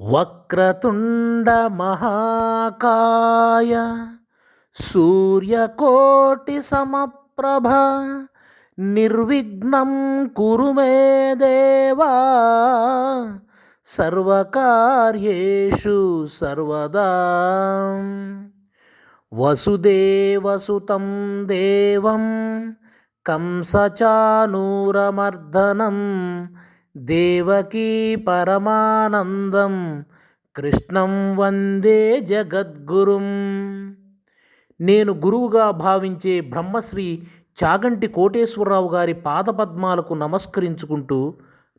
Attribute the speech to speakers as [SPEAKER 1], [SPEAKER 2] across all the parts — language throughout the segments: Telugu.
[SPEAKER 1] వక్రతుండ మహాకాయ సూర్యకోటి సమప్రభ నిర్విఘ్నం కురు మే దేవా సర్వకార్యేషు సర్వదా. వసుదేవసుతం దేవం కంసచానూరమర్దనం దేవకీ పరమానందం కృష్ణం వందే జగద్గురుం. నేను గురువుగా భావించే బ్రహ్మశ్రీ చాగంటి కోటేశ్వరరావు గారి పాదపద్మాలకు నమస్కరించుకుంటూ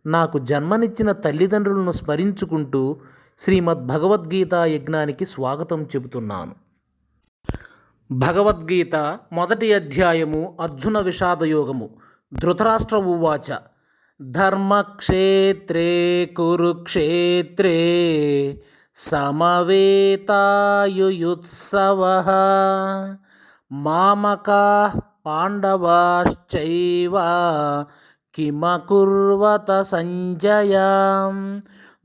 [SPEAKER 1] నాకు జన్మనిచ్చిన తల్లిదండ్రులను స్మరించుకుంటూ శ్రీమద్ భగవద్గీత యజ్ఞానికి స్వాగతం చెబుతున్నాను. భగవద్గీత మొదటి అధ్యాయము అర్జున విషాదయోగము ధృతరాష్ట్ర ఉవాచ. ధర్మక్షేత్రే కురుక్షేత్రే సమవేతాయుయుత్సవ మామకా పాండవాశ్చైవ కిమకుర్వత సంజయ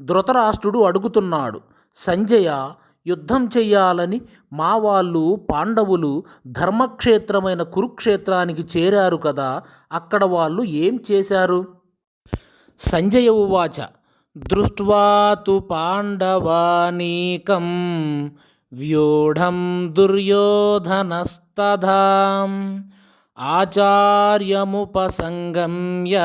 [SPEAKER 1] ధృతరాష్ట్రుడు అడుగుతున్నాడు సంజయ యుద్ధం చెయ్యాలని మా వాళ్ళు పాండవులు ధర్మక్షేత్రమైన కురుక్షేత్రానికి చేరారు కదా అక్కడ వాళ్ళు ఏం చేశారు? సంజయ ఉవాచ. దృష్ట్వా తు పాండవానీకం వ్యూఢం దుర్యోధనస్తథా. ఆచార్యముపసంగమ్య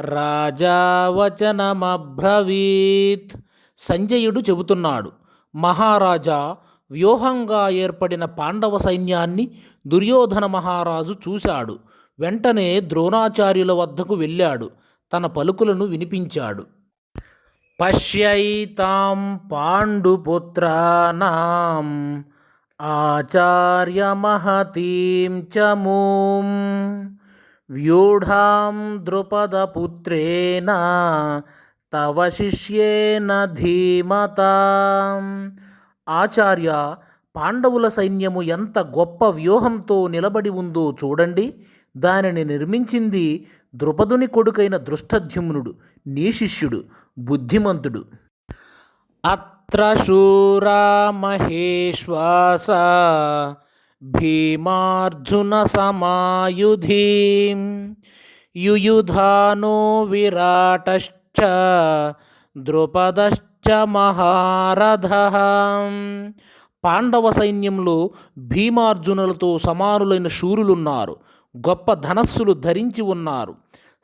[SPEAKER 1] రాజావచనమబ్రవీత్. సంజయుడు చెబుతున్నాడు మహారాజా వ్యూహంగా ఏర్పడిన పాండవ సైన్యాన్ని దుర్యోధన మహారాజు చూశాడు. వెంటనే ద్రోణాచార్యుల వద్దకు వెళ్ళాడు. తన పలుకులను వినిపించాడు. పశ్యైతాం పాండుపుత్రానాం ఆచార్యమహతీం చమూం వ్యూఢాం ద్రుపదపుత్రేణ తవ శిష్యేన ధీమత. ఆచార్య పాండవుల సైన్యము ఎంత గొప్ప వ్యూహంతో నిలబడి ఉందో చూడండి. దానిని నిర్మించింది ద్రుపదుని కొడుకైన దృష్టధ్యుమ్నుడు నీ శిష్యుడు బుద్ధిమంతుడు. అత్ర శూరా మహేశ్వాస భీమార్జున సమాయుధీం యుయుధానో విరాటశ్చ ద్రుపదశ్చ మహారథ. పాండవ సైన్యంలో భీమార్జునులతో సమానులైన శూరులున్నారు. గొప్ప ధనస్సులు ధరించి ఉన్నారు.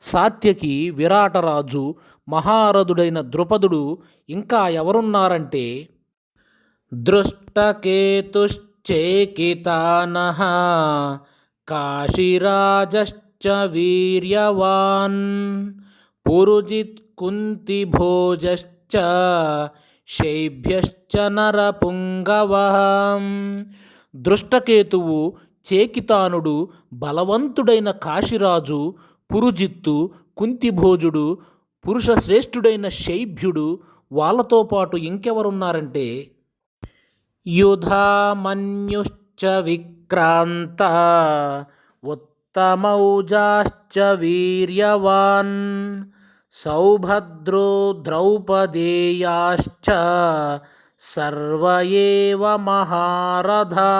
[SPEAKER 1] సాత్యకి విరాటరాజు మహారథుడైన ద్రుపదుడు ఇంకా ఎవరున్నారంటే దృష్టకేతుశ్చేకితానహ కాశీరాజశ్చ వీర్యవాన్ పురుజిత్ కుంతిభోజశ్చ శైభ్యశ్చ నరపుంగవ దృష్టకేతువు చేకితానుడు బలవంతుడైన కాశీరాజు పురుజిత్తు కుంతిభోజుడు పురుష శ్రేష్ఠుడైన శైభ్యుడు వాళ్ళతో పాటు ఇంకెవరున్నారంటే యుధామన్యుశ్చ విక్రాంత ఉత్తమౌజాశ్చ వీర్యవాన్ సౌభద్రో ద్రౌపదేయాశ్చ సర్వ ఏవ మహారథా.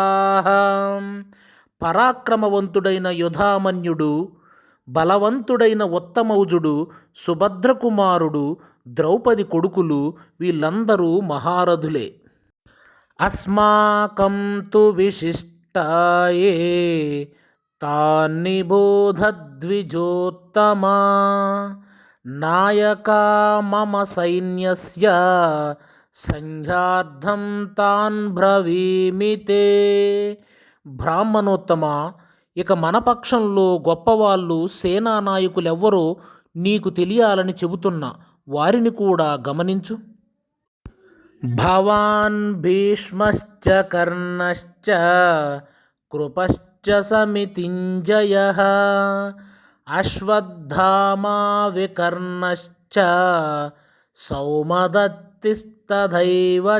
[SPEAKER 1] పరాక్రమవంతుడైన యుధామన్యుడు బలవంతుడైన ఉత్తమౌజుడు సుభద్రకుమారుడు ద్రౌపది కొడుకులు వీళ్ళందరూ మహారథులే. అస్మాకం తు విశిష్టాయే తాన్నిబోధద్విజోత్తమా నాయకా మమ సైన్యస్య సంఘార్థం తాన్ బ్రవీమితే బ్రాహ్మణోత్తమ ఇక మన పక్షంలో గొప్పవాళ్ళు సేనా నాయకులెవ్వరో నీకు తెలియాలని చెబుతున్నా వారిని కూడా గమనించు. భవాన్ భీష్మశ్చ కర్ణశ్చ కృపశ్చ సమితింజయ అశ్వత్థామా వికర్ణశ్చ సౌమదత్తిస్తథైవ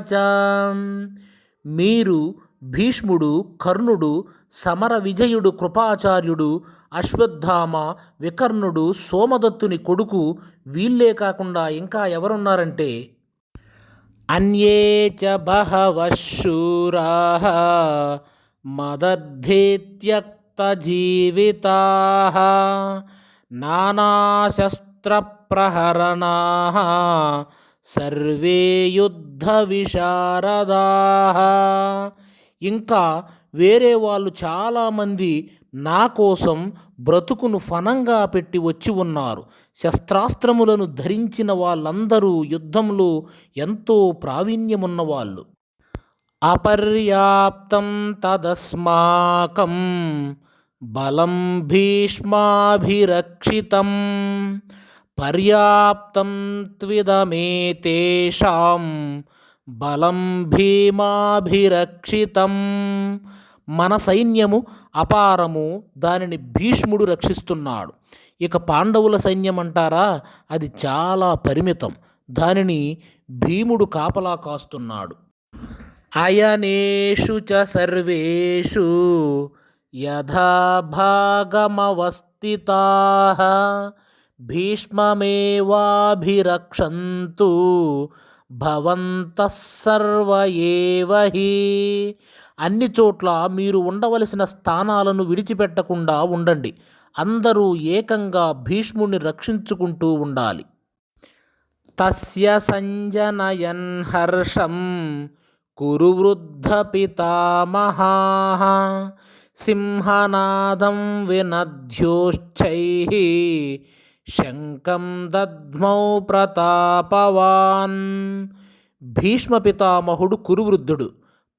[SPEAKER 1] మీరు భీష్ముడు కర్ణుడు సమర విజయుడు కృపాచార్యుడు అశ్వత్థామ వికర్ణుడు సోమదత్తుని కొడుకు వీళ్ళే కాకుండా ఇంకా ఎవరున్నారంటే? అన్యే చ బహవः శూరాः మదద్ధేత్యక్తజీవితాः నానాశస్త్రప్రహరణాः సర్వే యుద్ధ విశారదా ఇంకా వేరే వాళ్ళు చాలామంది నా కోసం బ్రతుకును ఫనంగా పెట్టి వచ్చి ఉన్నారు. శస్త్రాస్త్రములను ధరించిన వాళ్ళందరూ యుద్ధంలో ఎంతో ప్రావీణ్యమున్నవాళ్ళు. అపర్యాప్తం తదస్మాకం బలం భీష్మాభిరక్షితం పర్యాప్తం త్విదమేతేషాం బలం భీమాభిరక్షితం. మన సైన్యము అపారము దానిని భీష్ముడు రక్షిస్తున్నాడు. ఇక పాండవుల సైన్యం అంటారా అది చాలా పరిమితం. దానిని భీముడు కాపలా కాస్తున్నాడు. అయనేషు చ సర్వేషు యథాభాగమవస్థితా భీష్మమేవాభిరక్షంతు భవంతః సర్వ అన్ని చోట్ల మీరు ఉండవలసిన స్థానాలను విడిచిపెట్టకుండా ఉండండి. అందరూ ఏకంగా భీష్ముడిని రక్షించుకుంటూ ఉండాలి. తస్య సంజనయన్ హర్షం కురు వృద్ధ పితామహా. సింహనాదం వినధ్యోశ్చై. శంఖం దద్మౌ ప్రతాపవాన్. భీష్మ పితామహుడు కురువృద్ధుడు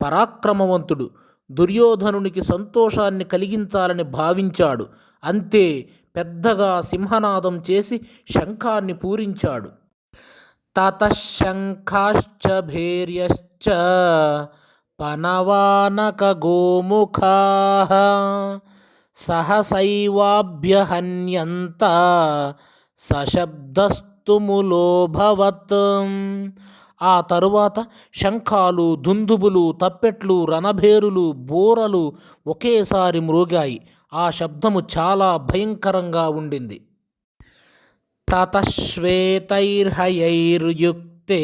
[SPEAKER 1] పరాక్రమవంతుడు దుర్యోధనునికి సంతోషాన్ని కలిగించాలని భావించాడు. అంతే పెద్దగా సింహనాదం చేసి శంఖాన్ని పూరించాడు. తతశంఖాశ్చ భేర్యశ్చ పనవానక గోముఖా. సహసైవాభ్యహన్యంత సశబ్దస్తుములోభవత్ ఆ తరువాత శంఖాలు దుందుబులు తప్పెట్లు రణభేరులు బోరలు ఒకేసారి మ్రోగాయి. ఆ శబ్దము చాలా భయంకరంగా ఉండింది. తతశ్వేతైర్హయైర్యుక్తే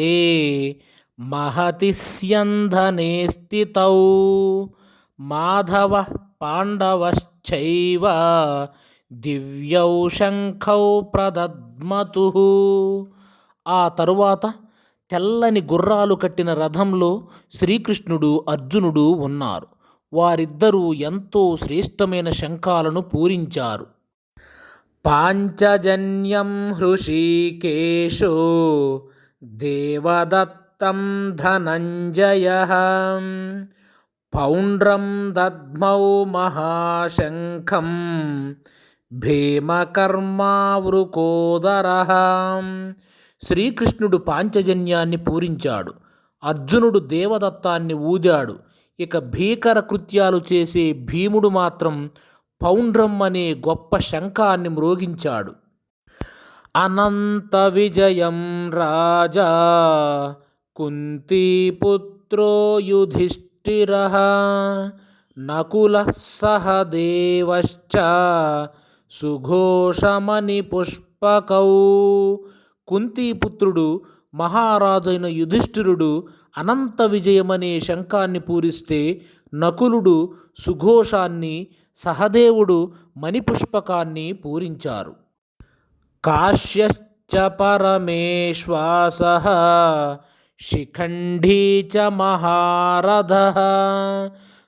[SPEAKER 1] మహతిస్యంధనే స్థితౌ. మాధవ చైవ దివ్యౌ శంఖౌ ప్రదద్మతు ఆ తరువాత తెల్లని గుర్రాలు కట్టిన రథంలో శ్రీకృష్ణుడు అర్జునుడు ఉన్నారు. వారిద్దరూ ఎంతో శ్రేష్టమైన శంఖాలను పూరించారు. పాంచజన్యం హృషీకేశో దేవదత్తం ధనంజయ। పౌండ్రం దద్మౌ మహాశంఖం భీమకర్మావృకోదర. శ్రీకృష్ణుడు పాంచజన్యాన్ని పూరించాడు. అర్జునుడు దేవదత్తాన్ని ఊదాడు. ఇక భీకర కృత్యాలు చేసే భీముడు మాత్రం పౌండ్రం అనే గొప్ప శంఖాన్ని మ్రోగించాడు. అనంత విజయం రాజా కుంతీపుత్రో యుధిష్ఠిర నకుల సహదేవశ్చ సుఘోషమణి పుష్పకౌ కుంతిపుత్రుడు మహారాజైన యుధిష్ఠిరుడు అనంత విజయమనే శంఖాన్ని పూరిస్తే నకులుడు సుఘోషాన్ని సహదేవుడు మణిపుష్పకాన్ని పూరించారు. కాశ్యశ్చ పరమేశ్వాస శిఖండీ చ మహారథ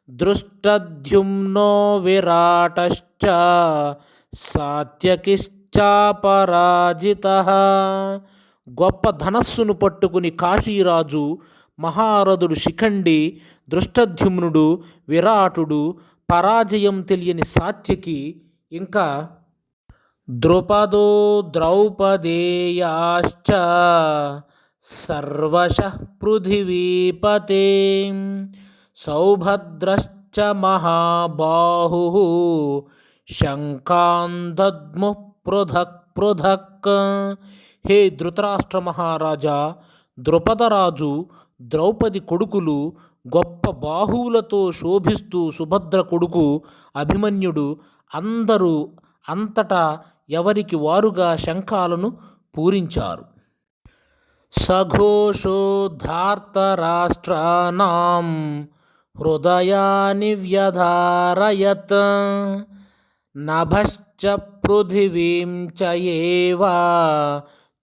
[SPEAKER 1] దృష్టద్యుమ్నో విరాటశ్చ సాత్యకిశ్చాపరాజిత గొప్ప ధనస్సును పట్టుకుని కాశీరాజు మహారథుడు శిఖండి దృష్టద్యుమ్నుడు విరాటుడు పరాజయం తెలియని సాత్యకి ఇంకా ద్రుపదో ద్రౌపదేయాశ్చ సర్వశ పృథివీపతే సౌభద్రశ్చ మహాబాహు శంఖాంధద్ము పృథక్ పృథక్. హే ధృతరాష్ట్ర మహారాజా ద్రుపదరాజు ద్రౌపది కొడుకులు గొప్ప బాహువులతో శోభిస్తూ సుభద్ర కొడుకు అభిమన్యుడు అందరూ అంతటా ఎవరికి వారుగా శంఖాలను పూరించారు. సఘోషోద్ధార్తరాష్ట్రానాం హృదయాని వ్యధారయత్ నభశ్చ పృథివీం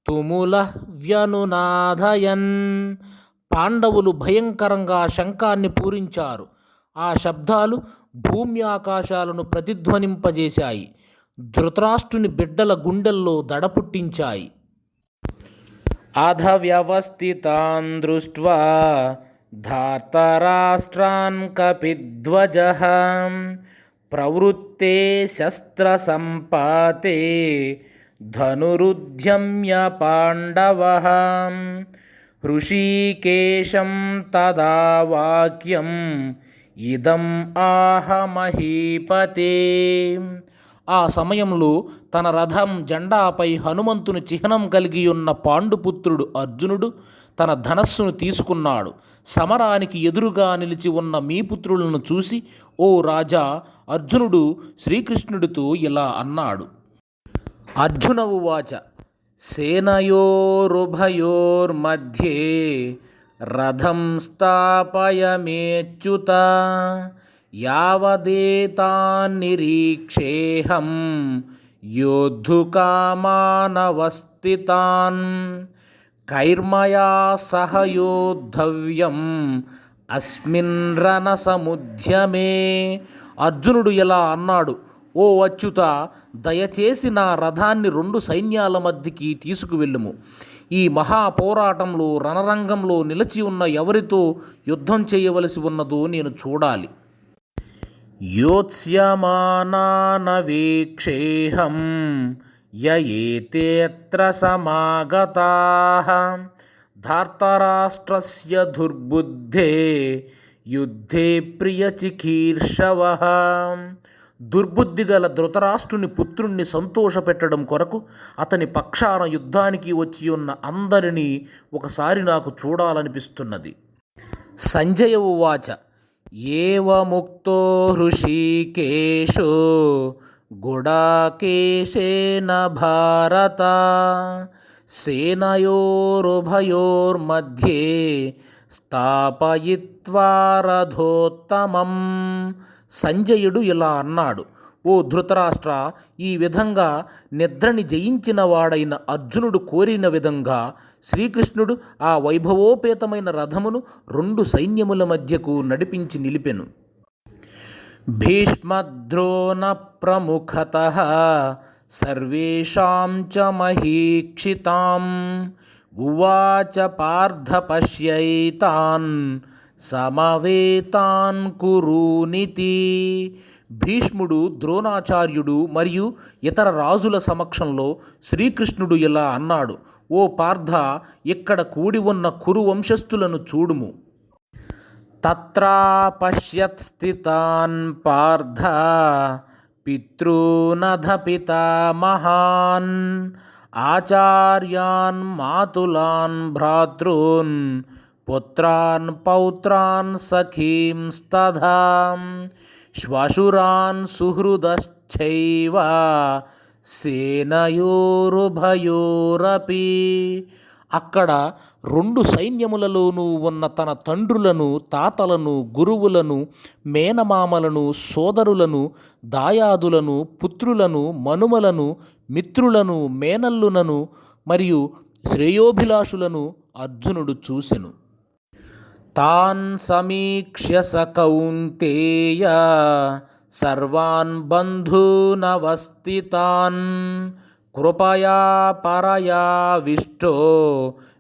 [SPEAKER 1] తుముల వ్యనునాథయన్. పాండవులు భయంకరంగా శంఖాన్ని పూరించారు. ఆ శబ్దాలు భూమి ఆకాశాలను ప్రతిధ్వనింపజేశాయి. ధృతరాష్ట్రుని బిడ్డల గుండెల్లో దడ अधव्यवस्थितान् दृष्ट्वा धार्तराष्ट्रान् कपिध्वजः। प्रवृत्ते शस्त्रसम्पाते धनुरुद्यम्य पाण्डवः। हृषी तदा वाक्यम् इदम् आह महीपते। ఆ సమయంలో తన రథం జెండాపై హనుమంతుని చిహ్నం కలిగి ఉన్న పాండుపుత్రుడు అర్జునుడు తన ధనస్సును తీసుకున్నాడు. సమరానికి ఎదురుగా నిలిచి ఉన్న మీ పుత్రులను చూసి ఓ రాజా అర్జునుడు శ్రీకృష్ణుడితో ఇలా అన్నాడు. అర్జునవు వాచ సేనయోరుభయోర్మధ్యే రథం స్థాపయమేచ్యుత. యావదేతాన్నిరీక్షేహం యోద్ధుకామానవస్థితాన్ కైర్మయా సహ యోద్ధవ్యం అస్మిన్ రణసముద్యమే. అర్జునుడు ఎలా అన్నాడు ఓ అచ్యుత దయచేసి నా రథాన్ని రెండు సైన్యాల మధ్యకి తీసుకువెళ్ళుము. ఈ మహాపోరాటంలో రణరంగంలో నిలిచి ఉన్న ఎవరితో యుద్ధం చేయవలసి ఉన్నదో నేను చూడాలి. యోత్స్యమానానవీక్షేహం యయేతేత్ర సమాగతా ధార్తరాష్ట్రస్య దుర్బుద్ధే యుద్ధే ప్రియచికీర్షవ దుర్బుద్ధి గల ధృతరాష్ట్రుని పుత్రుణ్ణి సంతోషపెట్టడం కొరకు అతని పక్షాన యుద్ధానికి వచ్చి ఉన్న అందరినీ ఒకసారి నాకు చూడాలనిపిస్తున్నది. సంజయ ఉవాచ ఏవముక్తో హృషీకేశో గుడాకేశేన భారత. సేనయోరుభయోర్मध्ये స్థాపయిత్వా రథోత్తమం సంజయుడు ఇలా అన్నాడు. ఓ ధృతరాష్ట్ర ఈ విధంగా నిద్రని జయించిన వాడైన అర్జునుడు కోరిన విధంగా శ్రీకృష్ణుడు ఆ వైభవోపేతమైన రథమును రెండు సైన్యముల మధ్యకు నడిపించి నిలిపెను. భీష్మద్రోణ ప్రముఖత సర్వేషాం చ మహీక్షితాం ఉవాచ పార్థ పశ్యైతాన్ సమవేతాన్ కురూనితి భీష్ముడు ద్రోణాచార్యుడు మరియు ఇతర రాజుల సమక్షంలో శ్రీకృష్ణుడు ఇలా అన్నాడు ఓ పార్థ ఇక్కడ కూడి ఉన్న కురు వంశస్థులను చూడుము. తత్రా పశ్యత్ స్థితాన్ పార్థ పితॄనధ పితామహాన్ ఆచార్యాన్ మాతులాన్ భ్రాతృన్ పుత్రాన్ పౌత్రాన్ సఖీంస్తథా శ్వశురాన్ సుహృదశ్చైవ సేనయోరుభయోరపి. అక్కడ రెండు సైన్యములలోనూ ఉన్న తన తండ్రులను తాతలను గురువులను మేనమామలను సోదరులను దాయాదులను పుత్రులను మనుమలను మిత్రులను మేనల్లునను మరియు శ్రేయోభిలాషులను అర్జునుడు చూసెను. తాన్ సమీక్ష్య స కౌంతేయ సర్వాన్ బంధూనవస్థితాన్ కృపయా పరయావిష్టో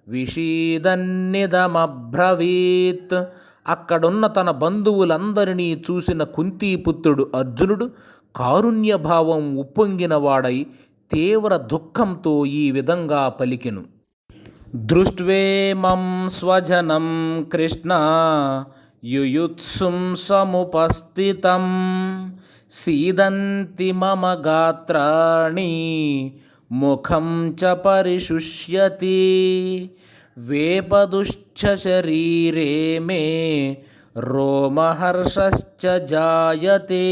[SPEAKER 1] విషీదన్నిదమబ్రవీత్ అక్కడున్న తన బంధువులందరినీ చూసిన కుంతీపుత్రుడు అర్జునుడు కారుణ్యభావం ఉప్పొంగినవాడై తీవ్ర దుఃఖంతో ఈ విధంగా పలికెను. దృష్ట్వేమం స్వజనం కృష్ణ యుయుత్సుం సముపస్థితం. సీదంతి మమ గాత్రాణి ముఖం చ పరిశుష్యతి. వేపదుశ్చ శరీరే మే రోమహర్షశ్చ జాయతే.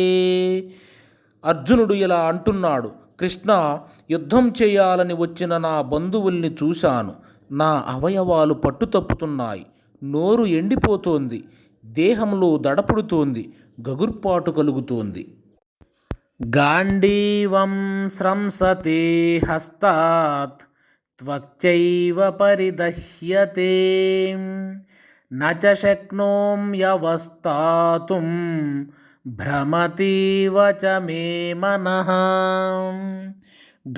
[SPEAKER 1] అర్జునుడు ఇలా అంటున్నాడు కృష్ణ యుద్ధం చేయాలని వచ్చిన నా బంధువుల్ని చూశాను. నా అవయవాలు పట్టుతప్పుతున్నాయి నోరు ఎండిపోతోంది. దేహంలో దడపుడుతోంది. గగుర్పాటు కలుగుతోంది. గాంధీవం స్రంసతే హస్తాత్. త్వక్చైవ పరిదహ్యతే. నచ శక్నోమ్యవస్థాతుం భ్రమతీవ చ మే మనః.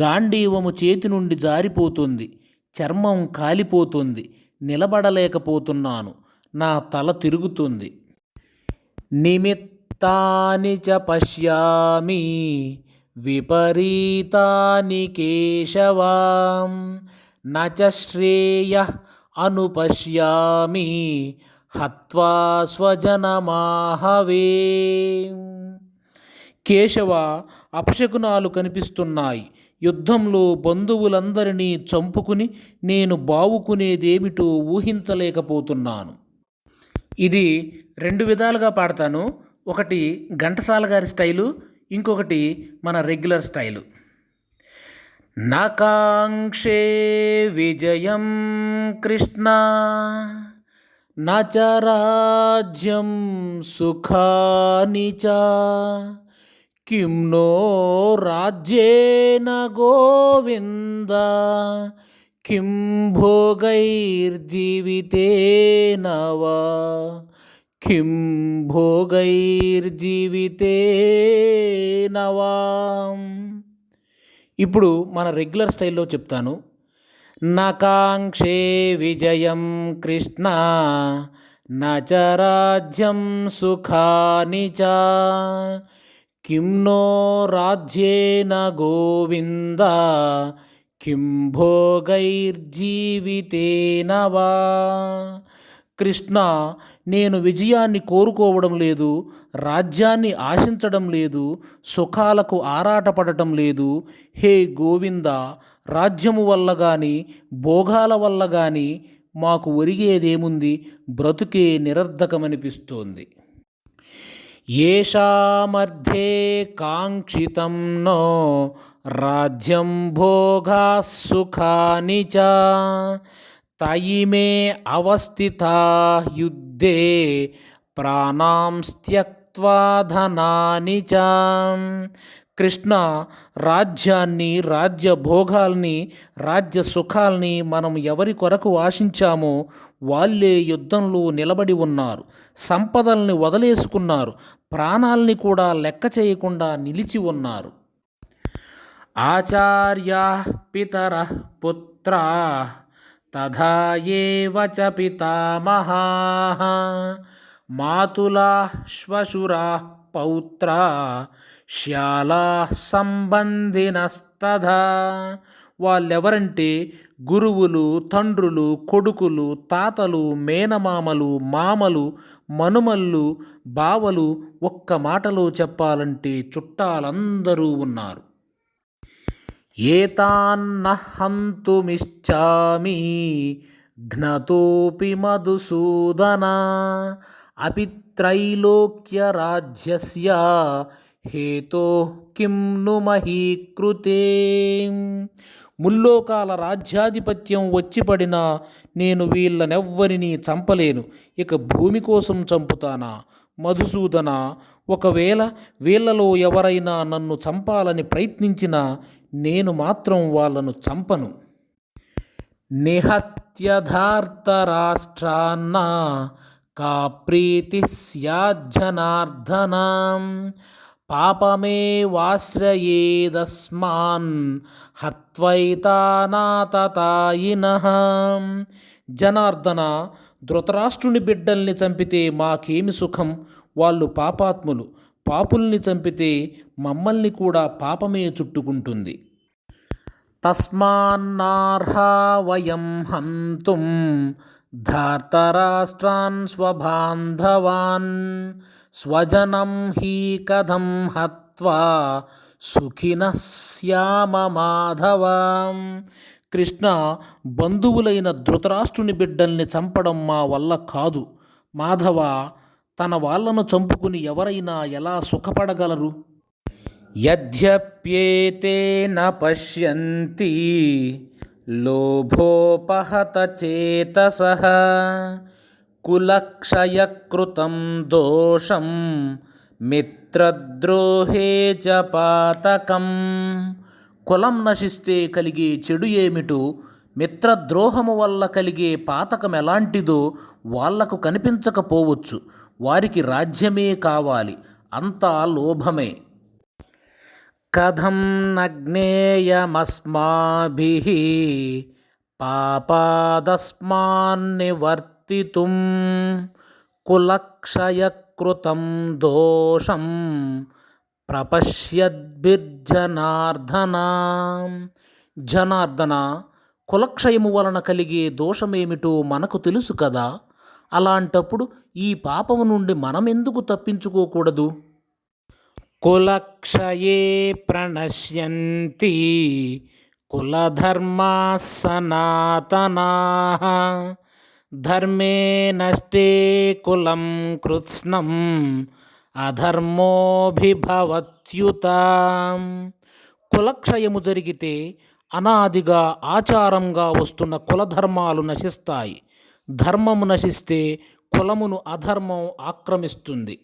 [SPEAKER 1] గాంధీవము చేతి నుండి జారిపోతుంది. చర్మం కాలిపోతుంది నిలబడలేకపోతున్నాను నా తల తిరుగుతుంది. నిమిత్తాని చ పశ్యామి విపరీతాని కేశవాం న చ శ్రేయ అనుపశ్యామి హత్వా స్వజనమాహవే. కేశవ అపశకునాలు కనిపిస్తున్నాయి. యుద్ధంలో బంధువులందరినీ చంపుకుని నేను బావుకునేదేమిటో ఊహించలేకపోతున్నాను. ఇది రెండు విధాలుగా పాడతాను. ఒకటి ఘంటసాల గారి స్టైలు ఇంకొకటి మన రెగ్యులర్ స్టైలు. నాకాంక్షే విజయం కృష్ణ నచ రాజ్యం సుఖాని చ కిం నో రాజ్యేన గోవింద. కిం భోగైర్జీవితేన వా కిం భోగైర్జీవితేన వా ఇప్పుడు మన రెగ్యులర్ స్టైల్లో చెప్తాను. నకాంక్షే విజయం కృష్ణ నచ రాజ్యం సుఖాని చ. కిం నో రాజ్యేన గోవింద కిం భోగైర్జీవితేన వా కృష్ణ నేను విజయాన్ని కోరుకోవడం లేదు రాజ్యాన్ని ఆశించడం లేదు సుఖాలకు ఆరాటపడటం లేదు. హే గోవింద రాజ్యము వల్ల కానీ భోగాల వల్ల కానీ మాకు ఒరిగేదేముంది? బ్రతుకే నిరర్ధకమనిపిస్తోంది. ఏషామర్థే కాంక్షితం నో రాజ్యం భోగా సుఖాని చ తయిమే అవస్థితా యుద్ధే ప్రాణాం ధనాని చ కృష్ణ రాజ్యాన్ని రాజ్య భోగాల్ని రాజ్య సుఖాల్ని మనం ఎవరి కొరకు ఆశించామో వాళ్ళే యుద్ధంలో నిలబడి ఉన్నారు సంపదల్ని వదిలేసుకున్నారు ప్రాణాల్ని కూడా లెక్క చేయకుండా నిలిచి ఉన్నారు. ఆచార్య పితర పుత్ర తధాయేవచ చ పితామహా మాతులా శ్వశురా పౌత్ర శ్యాలా సంబంధినస్తథా వాళ్ళెవరంటే గురువులు తండ్రులు కొడుకులు తాతలు మేనమామలు మామలు మనుమళ్ళు బావలు ఒక్క మాటలో చెప్పాలంటే చుట్టాలందరూ ఉన్నారు. ఏతాన్నహంతుమిచ్చామి ఘ్నతోపి మధుసూదన అపి త్రైలోక్యరాజ్యస్య హేతో కిం ను మహీకృతే. ముల్లోకాల రాజ్యాధిపత్యం వచ్చిపడినా నేను వీళ్ళనెవ్వరినీ చంపలేను. ఇక భూమి కోసం చంపుతానా? మధుసూదన ఒకవేళ వీళ్ళలో ఎవరైనా నన్ను చంపాలని ప్రయత్నించినా నేను మాత్రం వాళ్ళను చంపను. నిహత్యధార్తరాష్ట్రాన్న కా ప్రీతి స్యాజ్జనార్దనం. పాపమే వాశ్రయేదస్మాన్ హత్వైతానాతతాయిన. జనార్దన ధృతరాష్ట్రుని బిడ్డల్ని చంపితే మాకేమి సుఖం? వాళ్ళు పాపాత్ములు. పాపుల్ని చంపితే మమ్మల్ని కూడా పాపమే చుట్టుకుంటుంది. తస్మాన్నార్హా వయం హంతుం ధార్తరాష్ట్రాన్ స్వబాంధవాన్ స్వజనం హీ కథం హత్వా సుఖిన శ్యామ మాధవ. కృష్ణ బంధువులైన ధృతరాష్ట్రుని బిడ్డల్ని చంపడం మా వల్ల కాదు. మాధవ తన వాళ్ళను చంపుకుని ఎవరైనా ఎలా సుఖపడగలరు? యద్యప్యేతే న పశ్యంతి లోభోపహత చేతస. కులక్షయకృతం దోషం మిత్రద్రోహే చ పాతకం కులం నశిస్తే కలిగే చెడు ఏమిటో మిత్రద్రోహము వల్ల కలిగే పాతకం ఎలాంటిదో వాళ్ళకు కనిపించకపోవచ్చు. వారికి రాజ్యమే కావాలి అంతా లోభమే. కథం నగ్నేయమస్మాభి నగ్నేయమస్మాభిः పాపాదస్మాన్నివర్తితుం కులక్షయకృతం దోషం ప్రపశ్యద్భిర్జనార్దన. జనార్దన కులక్షయము వలన కలిగే దోషమేమిటో మనకు తెలుసు కదా అలాంటప్పుడు ఈ పాపము నుండి మనమెందుకు తప్పించుకోకూడదు? కులక్షయే ప్రణశ్యంతి కులధర్మా సనాతనా ధర్మే నష్టే కులం కృత్స్నం అధర్మోభిభవత్యుత కులక్షయము జరిగితే అనాదిగా ఆచారంగా వస్తున్న కులధర్మాలు నశిస్తాయి. ధర్మము నశిస్తే కులమును అధర్మం ఆక్రమిస్తుంది.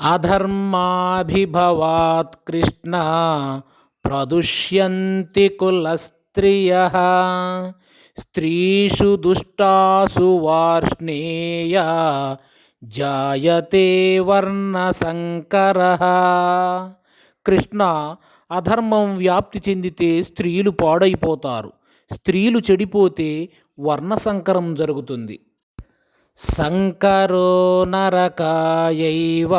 [SPEAKER 1] అధర్మాభిభవాత్ కృష్ణ ప్రదుష్యంతి కులస్త్రియ. స్త్రీషు దుష్టాసు వార్ష్ణేయ జాయతే వర్ణసంకర కృష్ణ అధర్మం వ్యాప్తి చెందితే స్త్రీలు పాడైపోతారు. స్త్రీలు చెడిపోతే వర్ణసంకరం జరుగుతుంది. సంకరో నరకాయైవ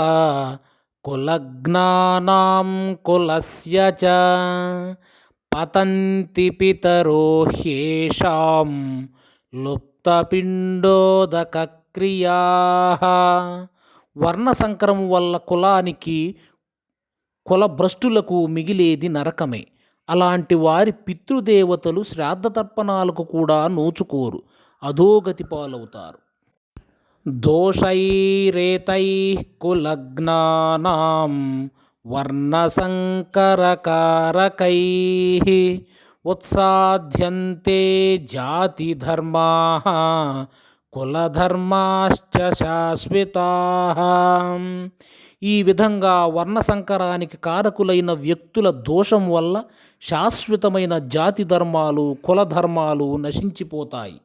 [SPEAKER 1] కులజ్ఞానాం కులస్య చ పతంతి పితరో హ్యేషాం లుప్తపిండోదక క్రియా వర్ణసంకరం వల్ల కులానికి కులభ్రష్టులకు మిగిలేది నరకమే. అలాంటి వారి పితృదేవతలు శ్రాద్ధ తర్పణాలకు కూడా నోచుకోరు అధోగతి పాలవుతారు. దోషైరేతై కులగ్నానాం వర్ణసంకరకారకై ఉత్సాధ్యంతే జాతిధర్మా కులధర్మాశ్చ శాశ్వతా. ఈ విధంగా వర్ణసంకరానికి కారకులైన వ్యక్తుల దోషం వల్ల శాశ్వతమైన జాతి ధర్మాలు కులధర్మాలు నశించిపోతాయి.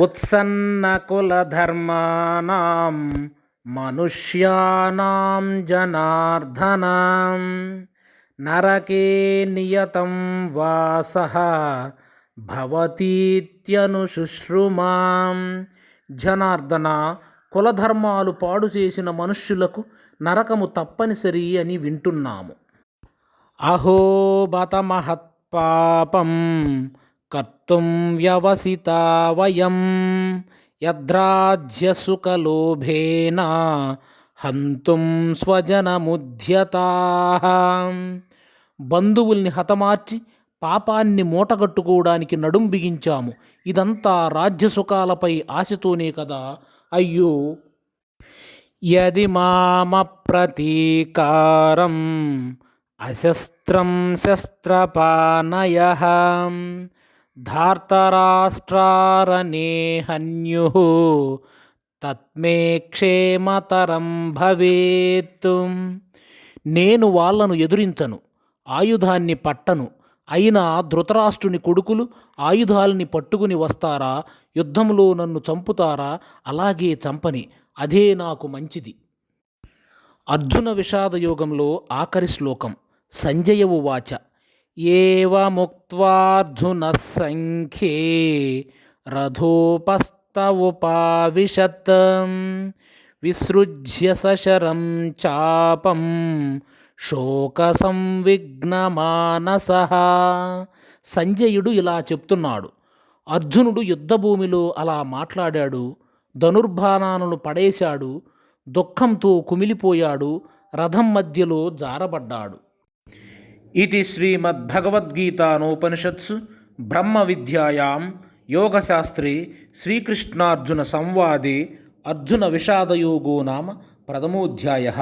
[SPEAKER 1] ఉత్సన్న కులధర్మానాం మనుష్యానాం జనార్దనాం నరకే నియతం వాసః భవతీత్యనుశుశ్రుమాం జనార్దన కులధర్మాలు పాడు చేసిన మనుష్యులకు నరకము తప్పనిసరి అని వింటున్నాము. అహో బత మహత్పాపం కర్తుం వ్యవసితా వయం. యద్రాజ్యసుఖలోభేన హంతుం స్వజనముధ్యతా బంధువుల్ని హతమార్చి పాపాన్ని మూటగట్టుకోవడానికి నడుం బిగించాము. ఇదంతా రాజ్యసుఖాలపై ఆశతోనే కదా. అయ్యో! యది మామ ప్రతీకారం అశస్త్రం శస్త్రపానయ. ధార్తరాష్ట్రారనేహన్యు తత్మే క్షేమతరం భవేత్ నేను వాళ్ళను ఎదురించను ఆయుధాన్ని పట్టను. అయినా ధృతరాష్ట్రుని కొడుకులు ఆయుధాలని పట్టుకుని వస్తారా? యుద్ధంలో నన్ను చంపుతారా? అలాగే చంపని అదే నాకు మంచిది. అర్జున విషాదయోగంలో ఆఖరి శ్లోకం సంజయవు వాచ. ఏవముక్త్వార్జున సంఖ్యే రథోపస్తవుపావిశత్. విసృజ్య సశరం చాపం శోక సంవిఘ్నమానస సంజయుడు ఇలా చెప్తున్నాడు. అర్జునుడు యుద్ధభూమిలో అలా మాట్లాడాడు. ధనుర్బాణాలను పడేశాడు. దుఃఖంతో కుమిలిపోయాడు. రథం మధ్యలో జారబడ్డాడు. इति श्रीमद्भगवद्गीतानोपनिषत्सु ब्रह्मविद्यायां योगशास्त्रे श्रीकृष्णार्जुनसंवादे अर्जुनविषादयोगो नाम प्रथमोऽध्यायः